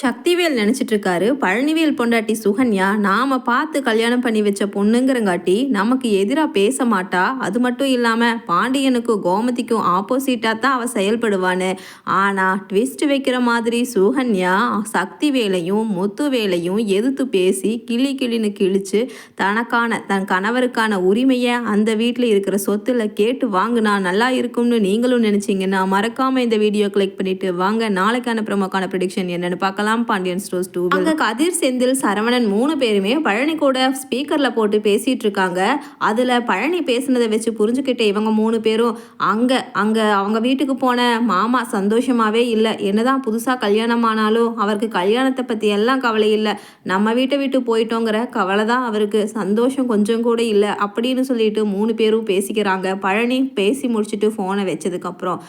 சக்திவேல் நினச்சிட்டு இருக்காரு பழனிவேல் பொண்டாட்டி சுகன்யா நாம் பார்த்து கல்யாணம் பண்ணி வச்ச பொண்ணுங்கிறங்காட்டி நமக்கு எதிராக பேச மாட்டா. அது மட்டும் இல்லாமல் பாண்டியனுக்கும் கோமதிக்கும் ஆப்போசிட்டாக தான் அவ செயல்படுவான்னு. ஆனால் ட்விஸ்ட் வைக்கிற மாதிரி சுகன்யா சக்திவேலையும் முத்துவேலையும் எதிர்த்து பேசி கிளி கிளின்னு கிழிச்சு தனக்கான தன் கணவருக்கான உரிமையை அந்த வீட்டில் இருக்கிற சொத்துல கேட்டு வாங்கினா நல்லா இருக்கும்னு நீங்களும் நினச்சிங்கன்னா மறக்காமல் இந்த வீடியோ கிளிக் பண்ணிவிட்டு வாங்க. நாளைக்கான ப்ரமோக்கான ப்ரிடிக்ஷன் என்னென்னு பார்க்கலாம். பாண்டியன் ஸ்டோர்ஸ் டூ அங்க கதிர் செந்தில் சரவணன் மூணு பேருமே பழனி கூட ஸ்பீக்கர்ல போட்டு பேசிட்டு இருக்காங்க. அதுல பழனி பேசுனதை வச்சு புரிஞ்சுக்கிட்ட இவங்க மூணு பேரும் அங்க அங்க அவங்க வீட்டுக்கு போன மாமா சந்தோஷமாவே இல்லை. என்னதான் புதுசா கல்யாணம் ஆனாலும் அவருக்கு கல்யாணத்தை பத்தி எல்லாம் கவலை இல்லை. நம்ம வீட்டை விட்டு போயிட்டோங்கிற கவலை தான் அவருக்கு. சந்தோஷம் கொஞ்சம் கூட இல்லை அப்படின்னு சொல்லிட்டு மூணு பேரும் பேசிக்கிறாங்க. பழனி பேசி முடிச்சுட்டு ஃபோனை வச்சதுக்கப்புறம்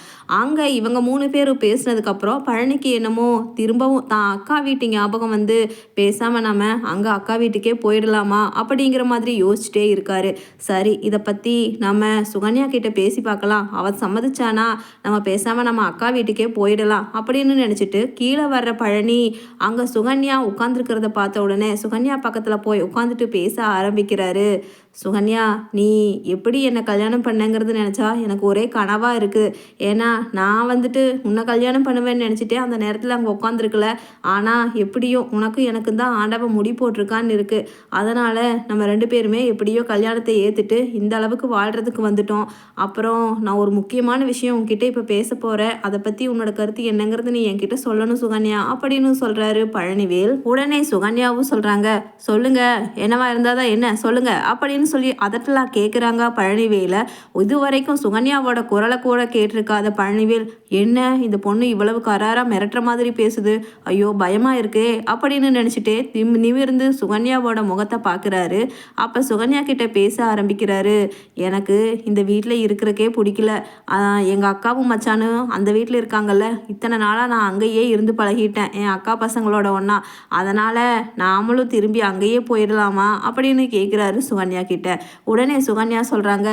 அங்கே இவங்க மூணு பேரும் பேசினதுக்கப்புறம் பழனிக்கு என்னமோ திரும்பவும் தான் அக்கா வீட்டு ஞாபகம் வந்து பேசாமல் நம்ம அங்கே அக்கா வீட்டுக்கே போயிடலாமா அப்படிங்கிற மாதிரி யோசிச்சுட்டே இருக்காரு. சரி இதை பற்றி நம்ம சுகன்யா கிட்டே பேசி பார்க்கலாம் அவர் சம்மதிச்சானா? நம்ம பேசாமல் நம்ம அக்கா வீட்டுக்கே போயிடலாம் அப்படின்னு நினச்சிட்டு கீழே வர்ற பழனி அங்கே சுகன்யா உட்காந்துருக்கிறத பார்த்த உடனே சுகன்யா பக்கத்தில் போய் உட்காந்துட்டு பேச ஆரம்பிக்கிறாரு. சுகன்யா நீ எப்படி என்னை கல்யாணம் பண்ணங்கிறது நினச்சா? எனக்கு ஒரே கனவாக இருக்குது ஏன்னா நான் வந்துட்டு உன்னை கல்யாணம் பண்ணுவேன்னு நினச்சிட்டே அந்த நேரத்தில் அங்கே உட்காந்துருக்கல ஆனால் எப்படியோ உனக்கும் எனக்கு தான் ஆண்டவ முடி போட்டிருக்கான்னு இருக்குது அதனால் நம்ம ரெண்டு பேருமே எப்படியோ கல்யாணத்தை ஏற்றுட்டு இந்த அளவுக்கு வாழ்கிறதுக்கு வந்துட்டோம். அப்புறம் நான் ஒரு முக்கியமான விஷயம் உங்ககிட்ட இப்போ பேச போகிறேன் அதை பற்றி உன்னோட கருத்து என்னங்கிறது நீ என்கிட்ட சொல்லணும் சுகன்யா அப்படின்னு சொல்கிறாரு பழனிவேல். உடனே சுகன்யாவும் சொல்கிறாங்க சொல்லுங்கள் என்னவா இருந்தால் தான் என்ன? சொல்லுங்கள் அப்படின்னு அப்படின்னு சொல்லி அதட்டெல்லாம் கேட்குறாங்க பழனிவேல. இது வரைக்கும் சுகன்யாவோட குரலை கூட கேட்டிருக்காத பழனிவேல் என்ன இந்த பொண்ணு இவ்வளவு கராராக மிரட்டுற மாதிரி பேசுது? ஐயோ பயமாக இருக்கே அப்படின்னு நினச்சிட்டே நிம் நிமிர்ந்து சுகன்யாவோட முகத்தை பார்க்குறாரு அப்போ சுகன்யா கிட்ட பேச ஆரம்பிக்கிறாரு எனக்கு இந்த வீட்டில் இருக்கிறக்கே பிடிக்கல. எங்கள் அக்காவும் மச்சானும் அந்த வீட்டில் இருக்காங்கல்ல. இத்தனை நாளாக நான் அங்கேயே இருந்து பழகிட்டேன். என் அக்கா பசங்களோட ஒன்றா அதனால் நாமளும் திரும்பி அங்கேயே போயிடலாமா அப்படின்னு கேட்குறாரு சுகன்யா கிட்ட உடனே சுகன்யா சொல்கிறாங்க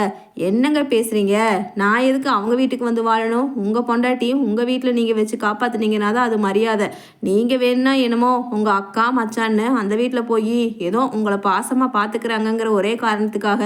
என்னங்க பேசுகிறீங்க நான் எதுக்கு அவங்க வீட்டுக்கு வந்து வாழணும்? உங்கள் பொண்டாட்டியும் உங்கள் வீட்டில் நீங்கள் வச்சு காப்பாற்றுனீங்கன்னா தான் அது மரியாதை. நீங்கள் வேணும்னா என்னமோ உங்கள் அக்கா மச்சான்னு அந்த வீட்டில் போய் ஏதோ உங்களை பாசமாக பார்த்துக்கிறாங்கங்கிற ஒரே காரணத்துக்காக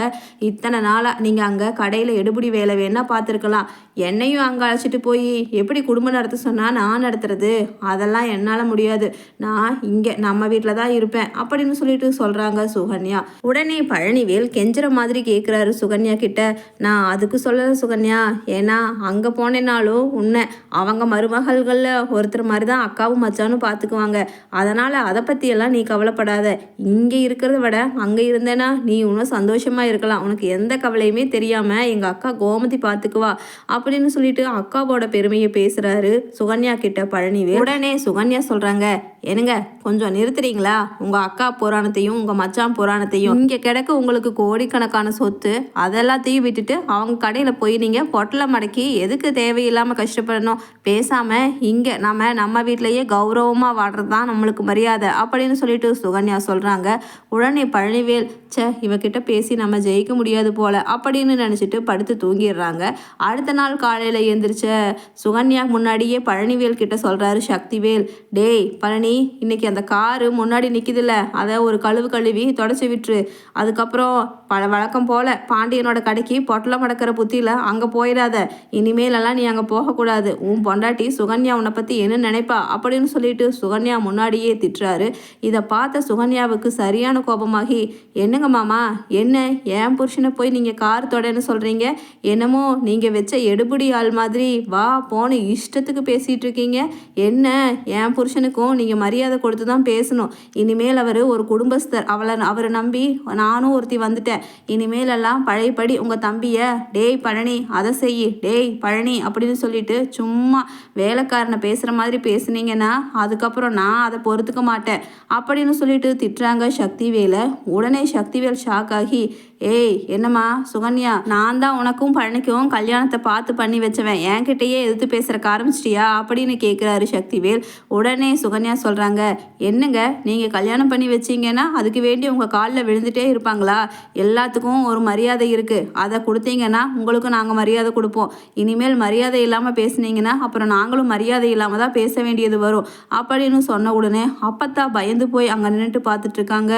இத்தனை நாளாக நீங்கள் அங்கே கடையில் எடுபடி வேலை வேணால் பார்த்துருக்கலாம் என்னையும் அங்கே அழைச்சிட்டு போய் எப்படி குடும்பம் நடத்த சொன்னால் நான் நடத்துறது? அதெல்லாம் என்னால் முடியாது. நான் இங்கே நம்ம வீட்டில் தான் இருப்பேன். அப்படின்னு சொல்லிட்டு சொல்கிறாங்க சுகன்யா. உடனே பழனிவேல் கெஞ்சுற மாதிரி கேட்குறாரு சுகன்யா கிட்ட. நான் அதுக்கு சொல்லலை சுகன்யா. ஏன்னா அங்கே போனேனாலும் உன்னை அவங்க மருமகள்களில் ஒருத்தர் மாதிரி தான் அக்காவும் மச்சானும் பார்த்துக்குவாங்க அதனால் அதை பற்றியெல்லாம் நீ கவலைப்படாத. இங்கே இருக்கிறத விட அங்கே இருந்தேன்னா நீ இன்னும் சந்தோஷமாக இருக்கலாம். உனக்கு எந்த கவலையுமே தெரியாமல் எங்கள் அக்கா கோமதி பார்த்துக்குவா அப்படின்னு சொல்லிட்டு அக்காவோட பெருமையை பேசுகிறாரு சுகன்யா கிட்ட பழனிவே உடனே சுகன்யா சொல்கிறாங்க என்னங்க கொஞ்சம் நிறுத்துறீங்களா? உங்கள் அக்கா புராணத்தையும் உங்கள் மச்சான் புராணத்தையும். இங்கே கிடக்க உங்களுக்கு கோடிக்கணக்கான சொத்து அதெல்லாத்தையும் விட்டுட்டு அவங்க கடையில் போய் நீங்கள் பொட்டலை மடக்கி எதுக்கு தேவையில்லாமல் கஷ்டப்படணும்? பேசாமல் இங்கே நம்ம நம்ம வீட்டிலையே கௌரவமாக வாடுறது தான் நம்மளுக்கு மரியாதை அப்படின்னு சொல்லிட்டு சுகன்யா சொல்கிறாங்க உடனே பழனிவேல் ச்சே இவகிட்ட பேசி நம்ம ஜெயிக்க முடியாது போல அப்படின்னு நினச்சிட்டு படுத்து தூங்கிடுறாங்க. அடுத்த நாள் காலையில் எழுந்திரிச்ச சுகன்யா முன்னாடியே பழனிவேல் கிட்ட சொல்கிறாரு சக்திவேல் டேய் பழனி இன்னைக்கு அந்த காரு முன்னாடி நிற்கிதுல்ல அதை ஒரு கழுவு கழுவி தொடச்சி விட்டுரு. அதுக்கப்புறம் பல வழக்கம் போல் பாண்டியனோட கடைக்கு பொட்டலம் மடக்கிற புத்தியில் அங்கே போயிடாத. இனிமேலெல்லாம் நீ அங்கே போகக்கூடாது. உன் பொண்டாட்டி சுகன்யா உன்னை பற்றி என்ன நினைப்பா அப்படின்னு சொல்லிட்டு சுகன்யா முன்னாடியே திட்டுறாரு. இதை பார்த்த சுகன்யாவுக்கு சரியான கோபமாகி என்னங்க மாமா என்ன ஏன் புருஷனை போய் நீங்கள் கார் தொடன்னு சொல்கிறீங்க என்னமோ நீங்கள் வச்ச எடுபடி ஆள் மாதிரி வா போன இஷ்டத்துக்கு பேசிகிட்டு இருக்கீங்க. என்ன என் புருஷனுக்கும் நீங்கள் மரியாதை கொடுத்து தான் பேசணும். இனிமேல் அவர் ஒரு குடும்பஸ்தர். அவளை அவரை நம்பி நானும் ஒருத்தி வந்துட்டேன். இனிமேலெல்லாம் பழையபடி உங்கள் தம்பியை டேய் பழனி அதை செய் டேய் பழனி அப்படின்னு சொல்லிட்டு சும்மா வேலைக்காரனை பேசுகிற மாதிரி பேசுனீங்கன்னா அதுக்கப்புறம் நான் அதை பொறுத்துக்க மாட்டேன். அப்படின்னு சொல்லிட்டு திட்டுறாங்க சக்திவேலை. உடனே சக்திவேல் ஷாக் ஆகி ஏய் என்னம்மா சுகன்யா நான் தான் உனக்கும் பழனிக்கும் கல்யாணத்தை பார்த்து பண்ணி வச்சவன். என்கிட்டயே எதிர்த்து பேசுறக்க ஆரம்பிச்சிட்டியா? அப்படின்னு கேட்குறாரு சக்திவேல். உடனே சுகன்யா சொல்ல சொல்கிறாங்க என்னங்க? நீங்கள் கல்யாணம் பண்ணி வச்சீங்கன்னா அதுக்கு வேண்டி உங்கள் காலில் விழுந்துட்டே இருப்பாங்களா? எல்லாத்துக்கும் ஒரு மரியாதை இருக்குது அதை கொடுத்தீங்கன்னா உங்களுக்கும் நாங்கள் மரியாதை கொடுப்போம். இனிமேல் மரியாதை இல்லாமல் பேசுனீங்கன்னா அப்புறம் நாங்களும் மரியாதை இல்லாமல் தான் பேச வேண்டியது வரும். அப்படின்னு சொன்ன உடனே அப்பத்தா பயந்து போய் அங்கே நின்றுட்டு பார்த்துட்டு இருக்காங்க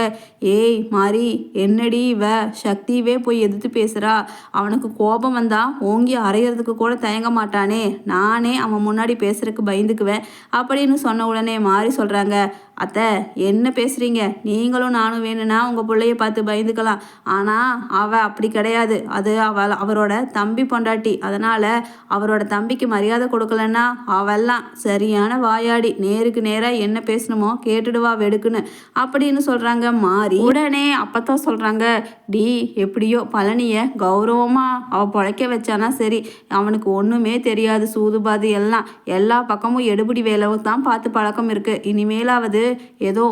ஏய் மாறி என்னடி இவ? சக்திவே போய் எதிர்த்து பேசுகிறா அவனுக்கு கோபம் வந்தால் ஓங்கி அரைகிறதுக்கு கூட தயங்க மாட்டானே. நானே அவன் முன்னாடி பேசுகிறதுக்கு பயந்துக்குவேன் அப்படின்னு சொன்ன உடனே மாறி சொல்கிறாங்க அத்தை என்ன பேசுகிறீங்க நீங்களும் நானும் வேணும்னா உங்கள் பிள்ளைய பார்த்து பயந்துக்கலாம். ஆனால் அவள் அப்படி கிடையாது. அது அவள் அவரோட தம்பி பொண்டாட்டி. அதனால் அவரோட தம்பிக்கு மரியாதை கொடுக்கலன்னா அவெல்லாம் சரியான வாயாடி நேருக்கு நேராக என்ன பேசணுமோ கேட்டுடுவா வெடுக்குன்னு அப்படின்னு சொல்கிறாங்க மாறி உடனே அப்பத்தான் சொல்கிறாங்க டி எப்படியோ பழனியை கௌரவமாக அவள் பொழைக்க வச்சானா சரி அவனுக்கு ஒன்றுமே தெரியாது சூதுபாது எல்லாம். எல்லா பக்கமும் எடுபடி வேலை தான் பார்த்து பழக்கம் இருக்குது இனிமேலாவது ஏதோ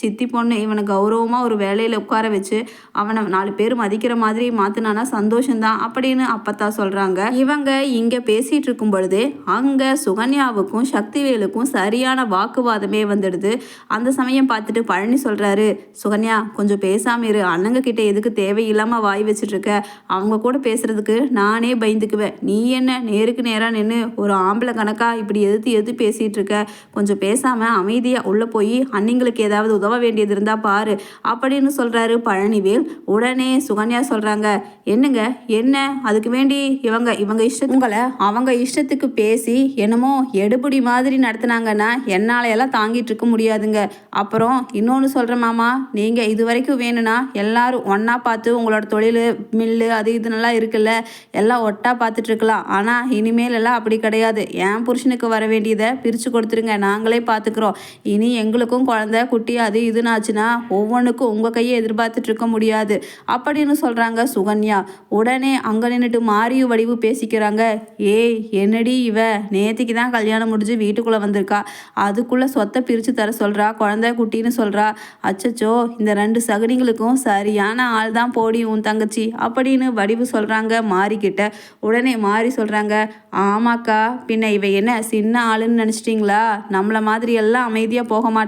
சித்தி பொண்ணு இவனை கௌரவமாக ஒரு வேலையில் உட்கார வச்சு அவனை நாலு பேர் மதிக்கிற மாதிரி மாற்றினானா சந்தோஷம்தான் அப்படின்னு அப்பத்தா சொல்கிறாங்க இவங்க இங்கே பேசிகிட்டு இருக்கும் பொழுது அங்கே சுகன்யாவுக்கும் சக்திவேலுக்கும் சரியான வாக்குவாதமே வந்துடுது. அந்த சமயம் பார்த்துட்டு பழனி சொல்கிறாரு சுகன்யா கொஞ்சம் பேசாமல் இரு. அண்ணங்க கிட்ட எதுக்கு தேவையில்லாமல் வாய் வச்சிட்டுருக்க அவங்க கூட பேசுகிறதுக்கு நானே பயந்துக்குவேன். நீ என்ன நேருக்கு நேராக நின்று ஒரு ஆம்பளை கணக்கா இப்படி எதிர்த்து எதிர்த்து பேசிகிட்டு இருக்க? கொஞ்சம் பேசாமல் அமைதியாக உள்ளே போய் போய் அன்னிங்களுக்கு ஏதாவது உதவ வேண்டியது இருந்தால் பாரு அப்படின்னு சொல்கிறாரு பழனிவேல். உடனே சுகன்யா சொல்கிறாங்க என்னங்க என்ன? அதுக்கு வேண்டி இவங்க இவங்க இஷ்டங்களை அவங்க இஷ்டத்துக்கு பேசி என்னமோ எடுபடி மாதிரி நடத்துனாங்கன்னா என்னால் எல்லாம் தாங்கிட்டு இருக்க முடியாதுங்க. அப்புறம் இன்னொன்று சொல்கிறேன் மாமா நீங்கள் இது வரைக்கும் வேணும்னா எல்லாரும் ஒன்றா பார்த்து உங்களோட தொழில் மில்லு அது இதுனெல்லாம் இருக்குல்ல எல்லாம் ஒட்டா பார்த்துட்டு இருக்கலாம். ஆனால் இனிமேல் எல்லாம் அப்படி கிடையாது. என் புருஷனுக்கு வர வேண்டியதை பிரித்து கொடுத்துருங்க. நாங்களே பார்த்துக்குறோம். இனி எங்களுக்கும் குழந்த குட்டி அது இதுன்னு ஆச்சுன்னா ஒவ்வொன்றுக்கும் உங்கள் கையை எதிர்பார்த்துட்டு இருக்க முடியாது. அப்படின்னு சொல்கிறாங்க சுகன்யா. உடனே அங்கே நின்றுட்டு மாரியு வடிவு பேசிக்கிறாங்க. ஏய் என்னடி இவ? நேத்திக்கு தான் கல்யாணம் முடிஞ்சு வீட்டுக்குள்ளே வந்திருக்கா. அதுக்குள்ளே சொத்தை பிரித்து தர சொல்கிறா குழந்தை குட்டின்னு சொல்கிறா அச்சச்சோ இந்த ரெண்டு சகுனிங்களுக்கும் சரியான ஆள் தான் போடி உன் தங்கச்சி அப்படின்னு வடிவு சொல்கிறாங்க மாறிக்கிட்ட உடனே மாறி சொல்கிறாங்க ஆமாக்கா பின்ன இவ என்ன சின்ன ஆளுன்னு நினச்சிட்டிங்களா? நம்மளை மாதிரி எல்லாம் அமைதியாக போக மாட்டேன்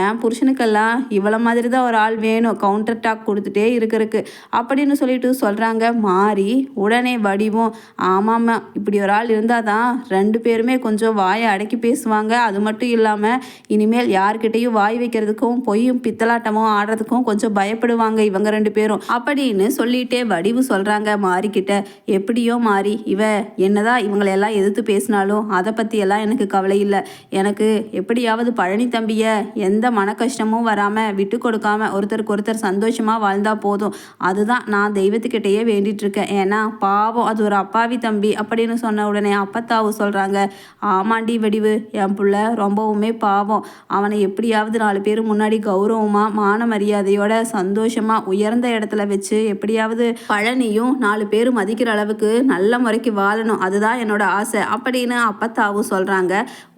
என் புருஷனுக்கெல்லாம் இவ்வளோ மாதிரி தான் ஒரு ஆள் வேணும். கவுண்டர் டாக் கொடுத்துட்டே இருக்கிறதுக்கு. அப்படின்னு சொல்லிட்டு சொல்கிறாங்க மாறி உடனே வடிவும் ஆமாம்மா இப்படி ஒரு ஆள் இருந்தால் தான் ரெண்டு பேருமே கொஞ்சம் வாயை அடக்கி பேசுவாங்க. அது மட்டும் இல்லாமல் இனிமேல் யார்கிட்டையும் வாய் வைக்கிறதுக்கும் பொய்யும் பித்தலாட்டமும் ஆடுறதுக்கும் கொஞ்சம் பயப்படுவாங்க இவங்க ரெண்டு பேரும். அப்படின்னு சொல்லிட்டே வடிவு சொல்கிறாங்க மாறிக்கிட்ட எப்படியோ மாறி இவ என்னதான் இவங்களெல்லாம் எதிர்த்து பேசினாலும் அதை பற்றியெல்லாம் எனக்கு கவலை இல்லை. எனக்கு எப்படியாவது பழனி தம்பியை எந்த மன கஷ்டமும் வராமல் விட்டு கொடுக்காமல் ஒருத்தருக்கு ஒருத்தர் சந்தோஷமாக வாழ்ந்தால் போதும். அதுதான் நான் தெய்வத்துக்கிட்டேயே வேண்டிகிட்ருக்கேன் இருக்கேன். ஏன்னா பாவம் அது ஒரு அப்பாவி தம்பி அப்படின்னு சொன்ன உடனே அப்பத்தாவு சொல்கிறாங்க ஆமாண்டி வடிவு என் பிள்ள ரொம்பவுமே பாவம். அவனை எப்படியாவது நாலு பேர் முன்னாடி கௌரவமாக மான மரியாதையோட சந்தோஷமாக உயர்ந்த இடத்துல வச்சு எப்படியாவது பழனியும் நாலு பேர் மதிக்கிற அளவுக்கு நல்ல முறைக்கு வாழணும். அதுதான் என்னோட ஆசை. அப்படின்னு அப்பத்தாவும் சொல்கிறாங்க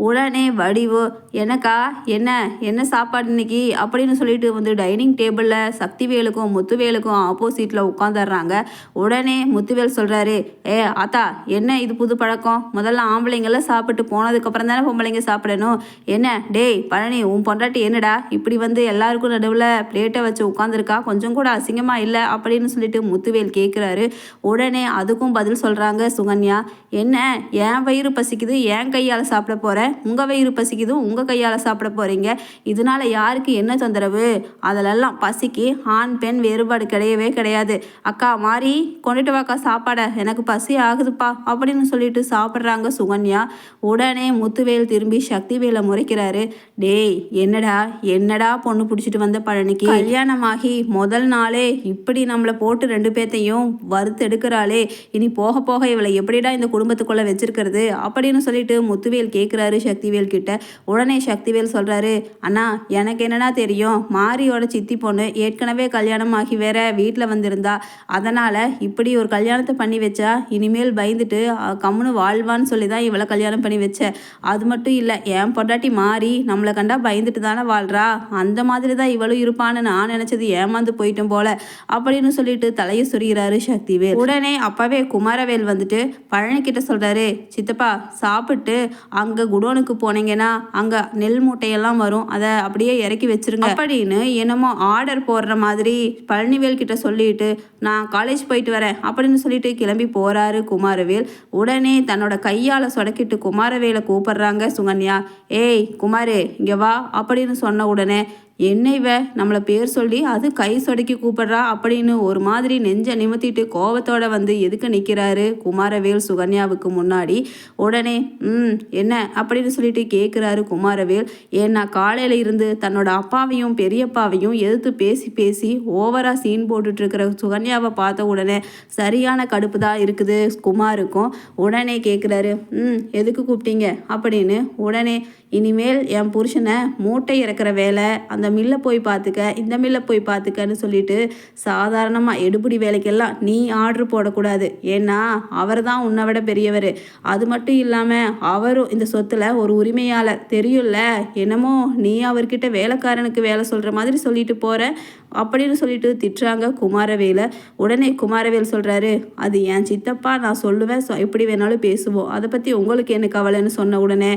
உடனே வடிவு எனக்கா என்ன என்ன? சாப்பாடு இன்னைக்கு? அப்படின்னு சொல்லிட்டு வந்து டைனிங் டேபிளில் சக்திவேலுக்கும் முத்துவேலுக்கும் ஆப்போசிட்டில் உட்காந்துடுறாங்க உடனே முத்துவேல் சொல்கிறாரு ஏ ஆத்தா என்ன இது புது பழக்கம்? முதல்ல ஆம்பளைங்கெல்லாம் சாப்பிட்டு போனதுக்கப்புறம் தானே பொம்பளைங்க சாப்பிடணும்? என்ன? டேய் பழனி உன் பொண்டாட்டி என்னடா? இப்படி வந்து எல்லாருக்கும் நடுவில் பிளேட்டை வச்சு உட்காந்துருக்கா கொஞ்சம் கூட அசிங்கமாக இல்லை? அப்படின்னு சொல்லிட்டு முத்துவேல் கேட்குறாரு உடனே அதுக்கும் பதில் சொல்கிறாங்க சுகன்யா என்ன என் வயிறு பசிக்குது? என் கையால் சாப்பிட போகிறேன் உங்கள் வயிறு பசிக்குது? உங்கள் கையால் சாப்பிட போகிறீங்க இதனால யாருக்கு என்ன தொந்தரவு? அதிலெல்லாம் பசிக்கு ஆண் பெண் வேறுபாடு கிடையவே கிடையாது. அக்கா மாறி கொண்டுட்டு வாக்கா சாப்பாடை. எனக்கு பசி ஆகுதுப்பா அப்படின்னு சொல்லிட்டு சாப்பிட்றாங்க சுகன்யா. உடனே முத்துவேல் திரும்பி சக்திவேலை முறைக்கிறாரு. டேய் என்னடா என்னடா பொண்ணு பிடிச்சிட்டு வந்த பழனிக்கு? கல்யாணமாகி முதல் நாளே இப்படி நம்மளை போட்டு ரெண்டு பேர்த்தையும் வறுத்து எடுக்கிறாளே இனி போக போக இவளை எப்படிடா இந்த குடும்பத்துக்குள்ள வச்சிருக்கிறது? அப்படின்னு சொல்லிட்டு முத்துவேல் கேட்குறாரு சக்திவேல் கிட்ட. உடனே சக்திவேல் சொல்றாரு அண்ணா எனக்கு என்னென்னா தெரியும்? மாரியோட சித்தி பொண்ணு ஏற்கனவே கல்யாணம் ஆகி வேற வீட்டில் வந்திருந்தா. அதனால் இப்படி ஒரு கல்யாணத்தை பண்ணி வச்சா இனிமேல் பயந்துட்டு கம்முன்னு கம்முனு வாழ்வான்னு சொல்லி தான் இவளை கல்யாணம் பண்ணி வச்சேன் அது மட்டும் இல்லை என் பொண்டாட்டி மாறி நம்மளை கண்டா பயந்துட்டு தானே வாழ்றா. அந்த மாதிரி தான் இவளும் இருப்பான்னு நான் நினச்சது ஏமாந்து போயிட்டோம் போல. அப்படின்னு சொல்லிட்டு தலையை சொரிகிறாரு சக்திவேல். உடனே அப்பவே குமாரவேல் வந்துட்டு பழனிக்கிட்ட சொல்கிறாரு சித்தப்பா சாப்பிட்டு அங்கே குடோனுக்கு போனீங்கன்னா அங்கே நெல் மூட்டையெல்லாம் தான் வரும். அதை அப்படியே இறக்கி வச்சிருங்க. அப்படின்னு என்னமோ ஆர்டர் போடுற மாதிரி பழனிவேல் கிட்ட சொல்லிட்டு நான் காலேஜ் போயிட்டு வரேன். அப்படின்னு சொல்லிட்டு கிளம்பி போறாரு குமாரவேல். உடனே தன்னோட கையால் சொடக்கிட்டு குமாரவேலை கூப்பிடுறாங்க சுகன்யா ஏய் குமாரே இங்கே வா. அப்படின்னு சொன்ன உடனே என்ன இவ நம்மளை பேர் சொல்லி அது கை சொடக்கி கூப்பிடுறா அப்படின்னு ஒரு மாதிரி நெஞ்சை நிமித்திட்டு கோபத்தோட வந்து எதுக்கு நிற்கிறாரு குமாரவேல் சுகன்யாவுக்கு முன்னாடி. உடனே ம் என்ன? அப்படின்னு சொல்லிட்டு கேட்குறாரு குமாரவேல். ஏன்னா காலையில் இருந்து தன்னோட அப்பாவையும் பெரியப்பாவையும் எதிர்த்து பேசி பேசி ஓவராக சீன் போட்டுட்ருக்கிற சுகன்யாவை பார்த்த உடனே சரியான கடுப்பு தான் இருக்குது குமாருக்கும். உடனே கேட்குறாரு ம் எதுக்கு கூப்பிட்டீங்க? அப்படின்னு. உடனே இனிமேல் என் புருஷனை மூட்டை இறக்குற வேலை அந்த மில்லை போய் பார்த்துக்க இந்த மில்லை போய் பார்த்துக்கன்னு சொல்லிட்டு சாதாரணமாக எடுபடி வேலைக்கெல்லாம் நீ ஆர்டர் போடக்கூடாது. ஏன்னா அவர் தான் உன்னை விட பெரியவர். அது மட்டும் இல்லாமல் அவரும் இந்த சொத்தில் ஒரு உரிமையாளர் தெரியும்ல? என்னமோ நீ அவர்கிட்ட வேலைக்காரனுக்கு வேலை சொல்கிற மாதிரி சொல்லிட்டு போகிற அப்படின்னு சொல்லிட்டு திட்டுறாங்க குமாரவேலை. உடனே குமாரவேல் சொல்கிறாரு அது என் சித்தப்பா நான் சொல்லுவேன். எப்படி வேணாலும் பேசுவோம். அதை பற்றி உங்களுக்கு என்ன கவலைன்னு சொன்ன உடனே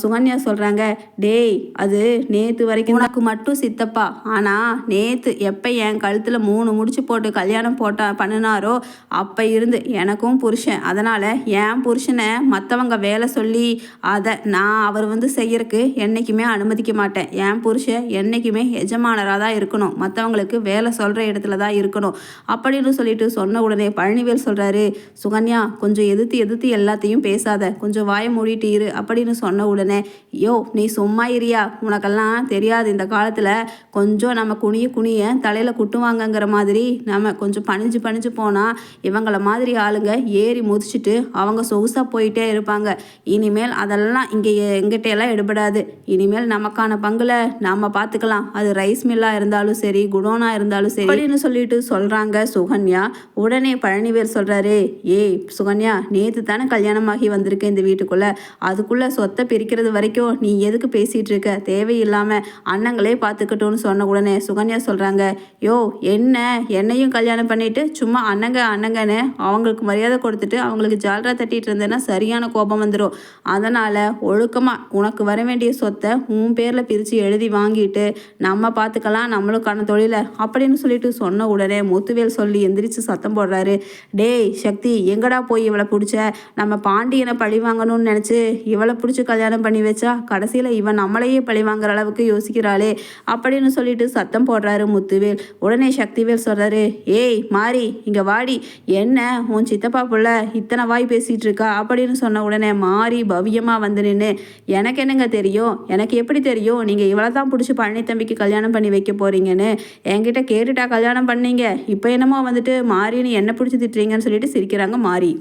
சுகன்யா சொல்கிறாங்க டேய் அது நேற்று வரைக்கும் குமார் மட்டும் சித்தப்பா. ஆனால் நேற்று எப்போ என் கழுத்தில் மூணு முடிச்சு போட்டு கல்யாணம் போட்டா பண்ணினாரோ அப்போ இருந்து எனக்கும் புருஷன். அதனால் என் புருஷனை மற்றவங்க வேலை சொல்லி அதை நான் அவர் வந்து செய்யறதுக்கு என்றைக்குமே அனுமதிக்க மாட்டேன். என் புருஷன் என்றைக்குமே எஜமானராக தான் இருக்கணும். மற்றவங்களுக்கு வேலை சொல்கிற இடத்துல தான் இருக்கணும். அப்படின்னு சொல்லிட்டு சொன்ன உடனே பழனிவேல் சொல்கிறாரு சுகன்யா கொஞ்சம் எதிர்த்து எதிர்த்து எல்லாத்தையும் பேசாத. கொஞ்சம் வாயை மூடிட்டு இரு. அப்படின்னு சொன்ன உடனே யோ நீ சும்மா இரியா உனக்கெல்லாம் தெரியாது இந்த காலத்தில் கொஞ்சம் நம்ம குனிய குனிய தலையில் குட்டுவாங்கங்கிற மாதிரி நம்ம கொஞ்சம் பணிஞ்சு பணிஞ்சு போனால் இவங்கள மாதிரி ஆளுங்க ஏறி முதிச்சுட்டு அவங்க சொகுசாக போயிட்டே இருப்பாங்க. இனிமேல் அதெல்லாம் இங்கே எங்கிட்ட எல்லாம் எடுபடாது. இனிமேல் நமக்கான பங்குல நம்ம பார்த்துக்கலாம் அது ரைஸ் மில்லாக இருந்தாலும் சரி குடோனாக இருந்தாலும் சரி அப்படின்னு சொல்லிட்டு சொல்கிறாங்க சுகன்யா. உடனே பழனிவேல் சொல்கிறாரு ஏய் சுகன்யா நேற்று தானே கல்யாணமாகி வந்திருக்கேன் இந்த வீட்டுக்குள்ளே. அதுக்குள்ளே சொத்தை பிரிக்கிறது வரைக்கும் நீ எதுக்கு பேசிகிட்டு இருக்க? தேவையில்லாமல் அண்ணங்களே பார்த்துக்கட்டும்னு சொன்ன உடனே சுகன்யா சொல்கிறாங்க யோ என்ன? என்னையும் கல்யாணம் பண்ணிட்டு சும்மா அண்ணங்க அண்ணங்கன்னு அவங்களுக்கு மரியாதை கொடுத்துட்டு அவங்களுக்கு ஜால்ரா தட்டிட்டு இருந்தேன்னா சரியான கோபம் வந்துடும் அதனால் ஒழுக்கமாக உனக்கு வர வேண்டிய சொத்தை உன் பேரில் பிரித்து எழுதி வாங்கிட்டு நம்ம பார்த்துக்கலாம் நம்மளுக்கான தொழிலை அப்படின்னு சொல்லிட்டு சொன்ன உடனே முத்துவேல் சொல்லி எந்திரிச்சு சத்தம் போடுறாரு. டேய் சக்தி எங்கடா போய் இவளை பிடிச்ச? நம்ம பாண்டியனை பழி வாங்கணும்னு நினச்சி இவளை பிடிச்சி கல்யாணம் பண்ணி வச்சா கடைசியில் இவன் நம்மளையே பழி வாங்குற அளவுக்கு யோசிக்கிறாளே. அப்படின்னு சொல்லிட்டு சத்தம் போடுறாரு முத்துவேல். உடனே சக்திவேல் சொல்கிறாரு ஏய் மாறி இங்கே வாடி. என்ன உன் சித்தப்பா புள்ள இத்தனை வாய் பேசிகிட்டு இருக்கா? அப்படின்னு சொன்ன உடனே மாறி பவ்யமாக வந்து நின்று எனக்கு என்னங்க தெரியும்? எனக்கு எப்படி தெரியும்? நீங்கள் இவ்வளோ தான் பிடிச்சி பழனி தம்பிக்கு கல்யாணம் பண்ணி வைக்க போகிறீங்கன்னு என்கிட்ட கேட்டுட்டா கல்யாணம் பண்ணீங்க. இப்போ என்னமோ வந்துட்டு மாறின்னு என்ன பிடிச்சி திட்டுறீங்கன்னு சொல்லிட்டு சிரிக்கிறாங்க மாறி.